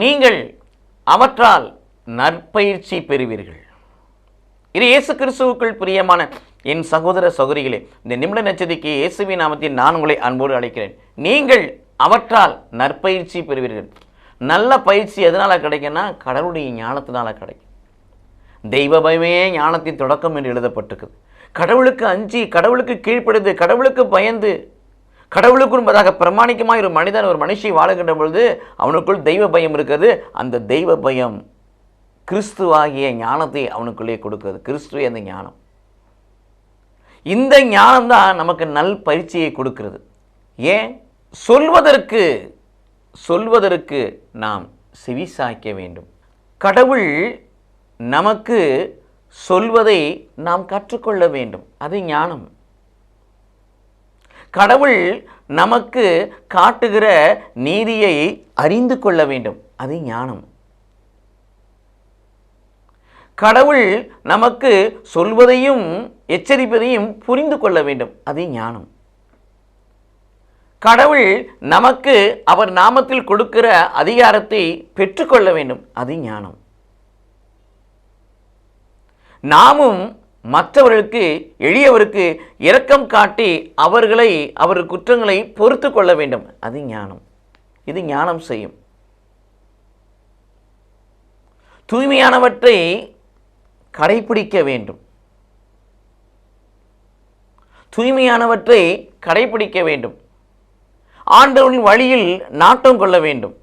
நீங்கள் அவற்றால் நற்பயிற்சி பெறுவீர்கள். இது இயேசு கிறிஸ்துவுக்குள் பிரியமான என் சகோதர சகோதரிகளே இந்த நிமிட நச்சதிக்கு இயேசுவின் நாமத்தில் நான் உங்களை அன்போடு அழைக்கிறேன். நீங்கள் அவற்றால் நற்பயிற்சி பெறுவீர்கள். நல்ல பயிற்சி எதனால் கிடைக்குன்னா கடவுளுடைய ஞானத்தினால் கிடைக்கும். தெய்வ பயமே ஞானத்தின் தொடக்கம் என்று எழுதப்பட்டிருக்குது. கடவுளுக்கு அஞ்சி கடவுளுக்கு கீழ்ப்படுது கடவுளுக்கு பயந்து கடவுளுக்கு என்பதாக பிரமாணிக்கமாக ஒரு மனிதன் ஒரு மனுஷி வாழுகின்ற பொழுது அவனுக்குள் தெய்வ பயம் இருக்கிறது அந்த தெய்வ பயம் கிறிஸ்துவாகிய ஞானத்தை அவனுக்குள்ளே கொடுக்கிறது. கிறிஸ்துவே அந்த ஞானம். இந்த ஞானம் தான் நமக்கு நல் பயிற்சியை கொடுக்கிறது. ஏன்? சொல்வதற்கு சொல்வதற்கு நாம் செவிசாய்க்க வேண்டும். கடவுள் நமக்கு சொல்வதை நாம் கற்றுக்கொள்ள வேண்டும். அது ஞானம். கடவுள் நமக்கு காட்டுகிற நீதியை அறிந்து கொள்ள வேண்டும். அது ஞானம். கடவுள் நமக்கு சொல்வதையும் எச்சரிப்பதையும் புரிந்து கொள்ள வேண்டும். அது ஞானம். கடவுள் நமக்கு அவர் நாமத்தில் கொடுக்கிற அதிகாரத்தை பெற்றுக்கொள்ள வேண்டும். அது ஞானம். நாமும் மற்றவர்களுக்கு எளியவருக்கு இரக்கம் காட்டி அவர்களை அவர் குற்றங்களை பொறுத்து கொள்ள வேண்டும். அது ஞானம். இது ஞானம் செய்யும். தூய்மையானவற்றை கடைபிடிக்க வேண்டும். தூய்மையானவற்றை கடைபிடிக்க வேண்டும். ஆண்டவனின் வழியில் நாட்டம் கொள்ள வேண்டும்.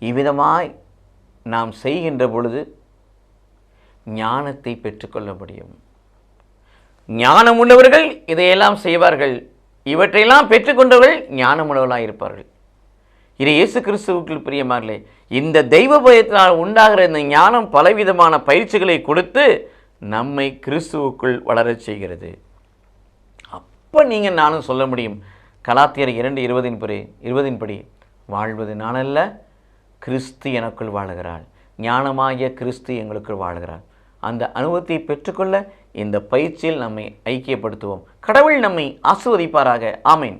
இவ்விதமாய் நாம் செய்கின்ற பொழுது ஞானத்தை பெற்றுக்கொள்ள முடியும். ஞானம் உள்ளவர்கள் இதையெல்லாம் செய்வார்கள். இவற்றையெல்லாம் பெற்றுக்கொண்டவர்கள் ஞானமுள்ளவர்களாக இருப்பார்கள். இது இயேசு கிறிஸ்துவுக்குள் பிரியமாரிலே இந்த தெய்வ பயத்தினால் உண்டாகிற இந்த ஞானம் பலவிதமான பயிற்சிகளை கொடுத்து நம்மை கிறிஸ்துவுக்குள் வளரச் செய்கிறது. அப்போ நீங்கள் நானும் சொல்ல முடியும். கலாத்தியர் இரண்டு இருபதின் படி இருபதின்படி வாழ்வது நானல்ல கிறிஸ்து எனக்குள் வாழுகிறாள். ஞானமாகிய கிறிஸ்து எங்களுக்குள் வாழுகிறாள் அந்த அனுபவத்தை பெற்றுக்கொள்ள இந்த பயிற்சியில் நம்மை ஐக்கியப்படுத்துவோம். கடவுள் நம்மை ஆசிர்வதிப்பாராக. ஆமேன்.